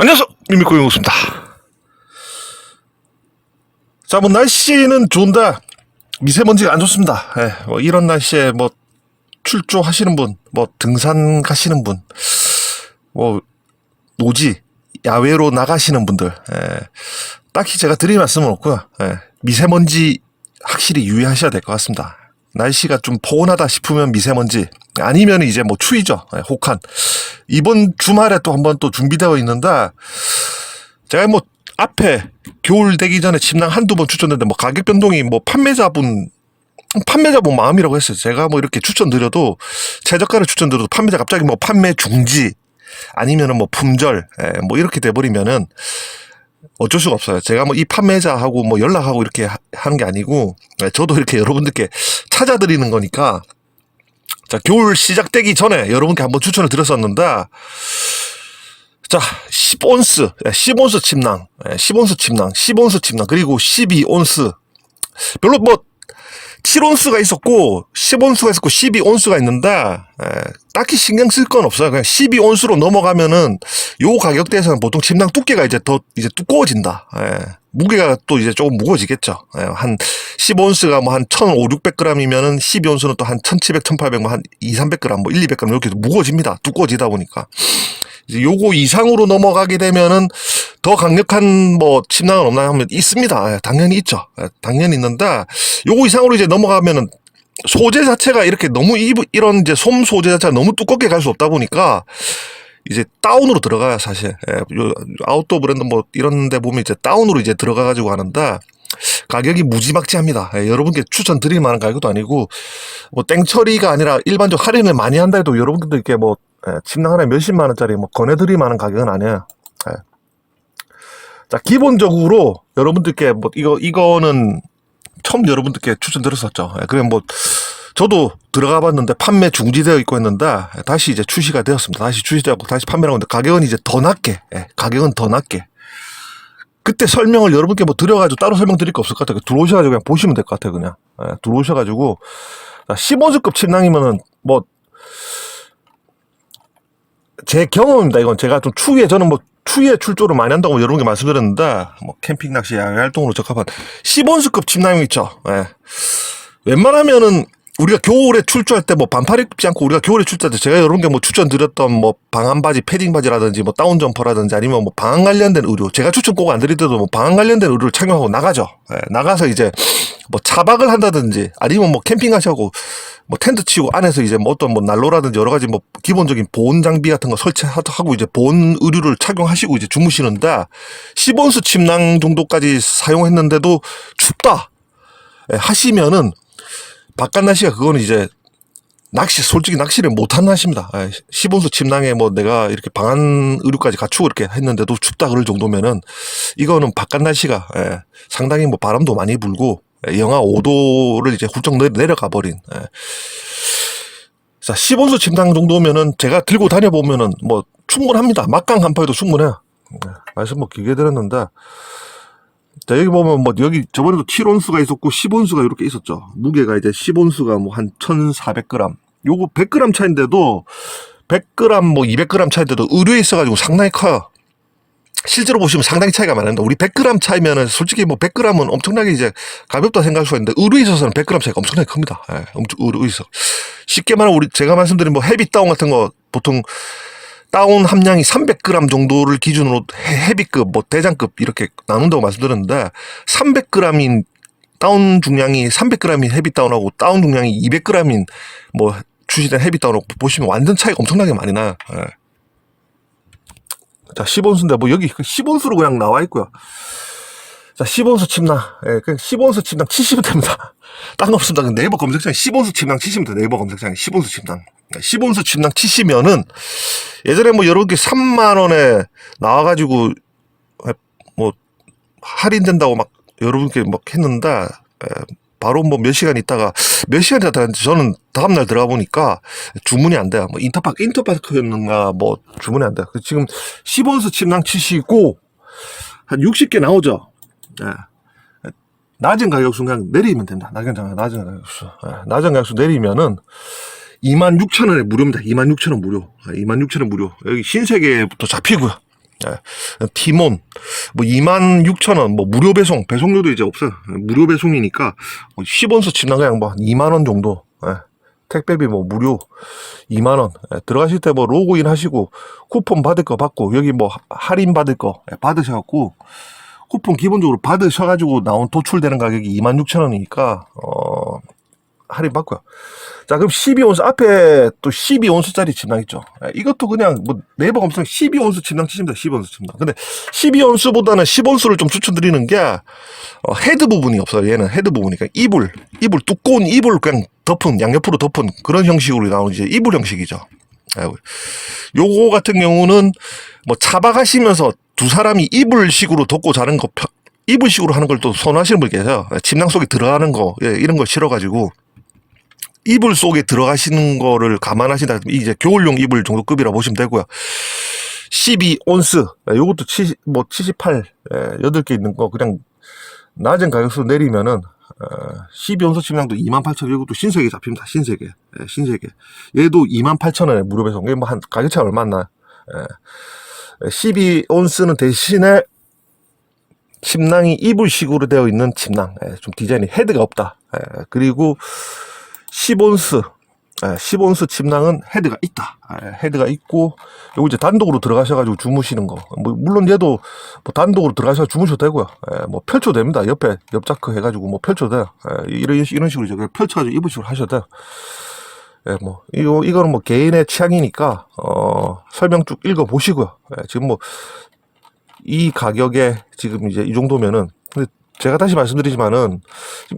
안녕하세요. 미미코 영우입니다. 자, 뭐 날씨는 좋은데 미세먼지가 안 좋습니다. 예, 뭐 이런 날씨에 뭐 출조하시는 분, 뭐 등산 가시는 분, 뭐 노지 야외로 나가시는 분들, 예, 딱히 제가 드릴 말씀은 없고요. 예, 미세먼지 확실히 유의하셔야 될 것 같습니다. 날씨가 좀 포근하다 싶으면 미세먼지 아니면 이제 뭐 추위죠. 예, 혹한 이번 주말에 또 한번 또 준비되어 있는데 제가 뭐 앞에 겨울 되기 전에 침낭 한두 번 추천했는데 뭐 가격 변동이 뭐 판매자분 판매자분 마음이라고 했어요. 제가 뭐 이렇게 추천드려도 최저가를 추천드려도 판매자 갑자기 뭐 판매 중지 아니면은 뭐 품절 예, 뭐 이렇게 돼버리면은 어쩔 수가 없어요. 제가 뭐 이 판매자하고 뭐 연락하고 이렇게 하- 하는 게 아니고 예, 저도 이렇게 여러분들께 찾아드리는 거니까 자 겨울 시작되기 전에 여러분께 한번 추천을 드렸었는데 자 10온스 10온스 침낭 예, 10온스 침낭 10온스 침낭 그리고 12온스 별로 뭐 7온수가 있었고 10온수가 있었고 12온수가 있는데 에, 딱히 신경 쓸 건 없어요. 그냥 12온수로 넘어가면은 요 가격대에서는 보통 침낭 두께가 이제 더 이제 두꺼워진다. 에, 무게가 또 이제 조금 무거워지겠죠. 에, 한 10온수가 뭐 한 1,500, 600g이면은 12온수는 또 한 1,700, 1,800, 뭐한 2, 300g, 뭐 1, 200g 이렇게 무거워집니다. 두꺼워지다 보니까. 이제 요거 이상으로 넘어가게 되면은 더 강력한 뭐 침낭은 없나 하면 있습니다. 예, 당연히 있죠. 예, 당연히 있는데 요거 이상으로 이제 넘어가면은 소재 자체가 이렇게 너무 이, 이런 이제 솜 소재 자체가 너무 두껍게 갈 수 없다 보니까 이제 다운으로 들어가요 사실. 예, 요 아웃도어 브랜드 뭐 이런 데 보면 이제 다운으로 이제 들어가 가지고 하는데 가격이 무지막지합니다. 예, 여러분께 추천드릴 만한 가격도 아니고 뭐 땡처리가 아니라 일반적 할인을 많이 한다 해도 여러분들께 뭐 예, 침낭 하나에 몇십만 원짜리 뭐 권해드릴 만한 가격은 아니에요. 예. 자 기본적으로 여러분들께 뭐 이거 이거는 처음 여러분들께 추천드렸었죠. 예, 그래 뭐 저도 들어가 봤는데 판매 중지되어 있고 했는데 다시 이제 출시가 되었습니다. 다시 출시되고 다시 판매를 하고 있는데 가격은 이제 더 낮게 예, 가격은 더 낮게 그때 설명을 여러분께 뭐 드려가지고 따로 설명드릴 거 없을 것 같아요. 들어오셔가지고 그냥 보시면 될 것 같아요. 그냥 예, 들어오셔가지고 15주급 침낭이면은 뭐 제 경험입니다. 이건 제가 좀 추위에 저는 뭐 추위에 출조를 많이 한다고 여러분께 말씀드렸는데 뭐 캠핑 낚시 야외 활동으로 적합한 10원수급 침낭이 있죠. 예. 웬만하면은 우리가 겨울에 출조할 때 뭐 반팔 입지 않고 우리가 겨울에 출조할 때 제가 여러분께 뭐 추천드렸던 뭐 방한 바지, 패딩 바지라든지 뭐 다운 점퍼라든지 아니면 뭐 방한 관련된 의류 제가 추천 꼭 안 드리더라도 뭐 방한 관련된 의류를 착용하고 나가죠. 예, 나가서 이제 뭐 차박을 한다든지 아니면 뭐 캠핑 가셔고 뭐 텐트 치고 안에서 이제 뭐 어떤 뭐 난로라든지 여러 가지 뭐 기본적인 보온 장비 같은 거 설치하고 이제 보온 의류를 착용하시고 이제 주무시는데 10온수 침낭 정도까지 사용했는데도 춥다 예, 하시면은 바깥 날씨가 그거는 이제 낚시 솔직히 낚시를 못한 날씨입니다. 예, 10온수 침낭에 뭐 내가 이렇게 방한 의류까지 갖추고 이렇게 했는데도 춥다 그럴 정도면은 이거는 바깥 날씨가 예, 상당히 뭐 바람도 많이 불고 예, 영하 5도를 이제 훌쩍 내- 내려가 버린 예. 자 10온수 침낭 정도면은 제가 들고 다녀 보면은 뭐 충분합니다. 막강 한파에도 충분해요. 예, 말씀 뭐 길게 드렸는데 자, 여기 보면 뭐 여기 저번에도 7온수가 있었고 10온수가 이렇게 있었죠. 무게가 이제 10온수가 뭐 한 1,400g. 요거 100g 차인데도 100g 뭐 200g 차인데도 의류에 있어가지고 상당히 커요. 실제로 보시면 상당히 차이가 많은데 우리 100g 차이면은 솔직히 뭐 100g은 엄청나게 이제 가볍다 생각할 수가 있는데 의류에 있어서는 100g 차이가 엄청나게 큽니다. 예, 엄청 의류에 있어. 쉽게 말하면 우리 제가 말씀드린 뭐 헤비 다운 같은 거 보통 다운 함량이 300g 정도를 기준으로 헤- 헤비급, 뭐 대장급 이렇게 나눈다고 말씀드렸는데 300g인 다운 중량이 300g인 헤비 다운하고 다운 중량이 200g인 뭐 출시된 헤비 다운하고 보시면 완전 차이가 엄청나게 많이 나요. 예. 자, 10온수인데 뭐 여기 10온수로 그냥 나와 있고요. 자, 10온수 침낭. 예, 그냥 10온수 침낭 치시면 됩니다. 딴 거 없습니다. 그 네이버 검색창에 10온수 침낭 치시면 돼요. 네이버 검색창에 10온수 침낭. 10온수 침낭 치시면은 예전에 뭐 여러 개 3만 원에 나와가지고 뭐 할인된다고 막 여러분께 막 했는데 에, 바로 뭐 몇 시간 있다가 몇 시간 있다가 저는 다음날 들어가 보니까 주문이 안 돼요. 뭐 인터파크 인터파크였는가 뭐 주문이 안 돼요. 그래서 지금 10온수 침낭 치시고 한 60개 나오죠. 예. 낮은 가격수 그냥 내리면 됩니다. 낮은 가격, 낮은 가격수. 예, 낮은 가격수 내리면은 26,000원에 무료입니다. 26,000원 무료. 26,000원 무료. 여기 신세계부터 잡히고요. 예. 티몬 뭐 2만 6천 원, 뭐 무료 배송, 배송료도 이제 없어요. 예, 무료 배송이니까 10원서 침낭 그냥 뭐 2만 원 정도. 예. 택배비 뭐 무료 2만 원. 예, 들어가실 때 뭐 로그인 하시고 쿠폰 받을 거 받고 여기 뭐 하- 할인 받을 거 예, 받으셔갖고 쿠폰 기본적으로 받으셔가지고 나온 도출되는 가격이 2만 6천 원이니까 어 할인 받고요. 자, 그럼 12온수 앞에 또 12온수짜리 침낭 있죠. 예, 이것도 그냥 뭐 네이버 검색 12온수 침낭 치십니다. 12온수 침낭. 근데 12온수보다는 10온수를 좀 추천드리는 게 어, 헤드 부분이 없어요. 얘는 헤드 부분이니까 이불, 이불 두꺼운 이불 그냥 덮은 양옆으로 덮은 그런 형식으로 나오는 이제 이불 형식이죠. 예, 요거 같은 경우는 뭐 차박하시면서 두 사람이 이불식으로 덮고 자는 거 펴- 이불식으로 하는 걸 또 선호하시는 분이 계세요. 예, 침낭 속에 들어가는 거 예, 이런 거 싫어가지고 이불 속에 들어가시는 거를 감안하신다. 이제 겨울용 이불 정도 급이라 보시면 되고요. 12온스. 요것도 70, 뭐 78, 예, 8개 있는 거 그냥 낮은 가격으로 내리면은 어, 12온스 침낭도 28,000원 이것도 신세계 잡힙니다. 신세계. 예, 신세계. 얘도 28,000원에 무료 배송. 이게 뭐한 가격 차이 얼마 안 나요. 예. 12온스는 대신에 침낭이 이불식으로 되어 있는 침낭. 예, 좀 디자인이 헤드가 없다. 예, 그리고 10온스, 예, 10온스 침낭은 헤드가 있다. 예, 헤드가 있고, 요거 이제 단독으로 들어가셔가지고 주무시는 거. 뭐, 물론 얘도 뭐 단독으로 들어가셔서 주무셔도 되고요. 예, 뭐 펼쳐도 됩니다. 옆에 옆자크 해가지고 뭐 펼쳐도 돼요. 예, 이런, 식으로 펼쳐가지고 이불식으로 하셔도 돼요. 예, 뭐, 이거, 이거는 뭐 개인의 취향이니까, 어, 설명 쭉 읽어보시고요. 예, 지금 뭐, 이 가격에 지금 이제 이 정도면은, 근데 제가 다시 말씀드리지만은,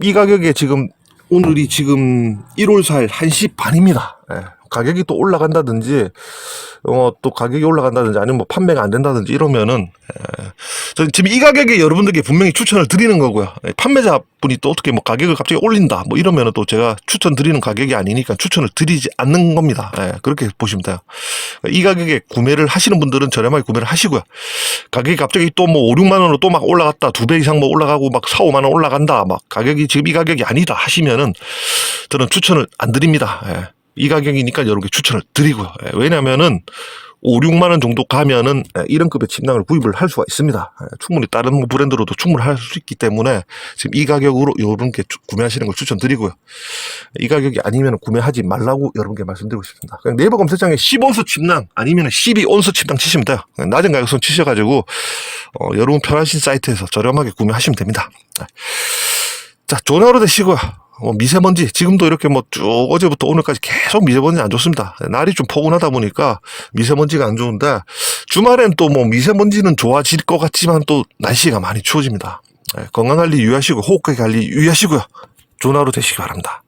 이 가격에 지금 오늘이 지금 1월 4일 1시 반입니다. 예, 가격이 또 올라간다든지, 어, 또 가격이 올라간다든지 아니면 뭐 판매가 안 된다든지 이러면은, 예, 지금 이 가격에 여러분들께 분명히 추천을 드리는 거고요. 예, 판매자 분이 또 어떻게 뭐 가격을 갑자기 올린다 뭐 이러면은 또 제가 추천 드리는 가격이 아니니까 추천을 드리지 않는 겁니다. 예, 그렇게 보시면 돼요. 이 가격에 구매를 하시는 분들은 저렴하게 구매를 하시고요. 가격이 갑자기 또 뭐 5, 6만 원으로 또 막 올라갔다. 두 배 이상 뭐 올라가고 막 4, 5만 원 올라간다. 막 가격이 지금 이 가격이 아니다 하시면은 저는 추천을 안 드립니다. 예. 이 가격이니까 여러분께 추천을 드리고요. 예. 왜냐면은 5, 6만 원 정도 가면은 예, 이런 급의 침낭을 구입을 할 수가 있습니다. 예, 충분히 다른 뭐 브랜드로도 충분히 할수 있기 때문에 지금 이 가격으로 여러분께 추- 구매하시는 걸 추천드리고요. 이 가격이 아니면 구매하지 말라고 여러분께 말씀드리고 싶습니다. 그냥 네이버 검색창에 10온수 침낭 아니면 12온수 침낭 치시면 돼요. 낮은 가격선 치셔가지고 어, 여러분 편하신 사이트에서 저렴하게 구매하시면 됩니다. 네. 자, 좋은 하루 되시고요. 뭐 미세먼지 지금도 이렇게 뭐 쭉 어제부터 오늘까지 계속 미세먼지 안 좋습니다. 날이 좀 포근하다 보니까 미세먼지가 안 좋은데 주말엔 또 뭐 미세먼지는 좋아질 것 같지만 또 날씨가 많이 추워집니다. 네, 건강 관리 유의하시고 호흡기 관리 유의하시고요. 좋은 하루 되시기 바랍니다.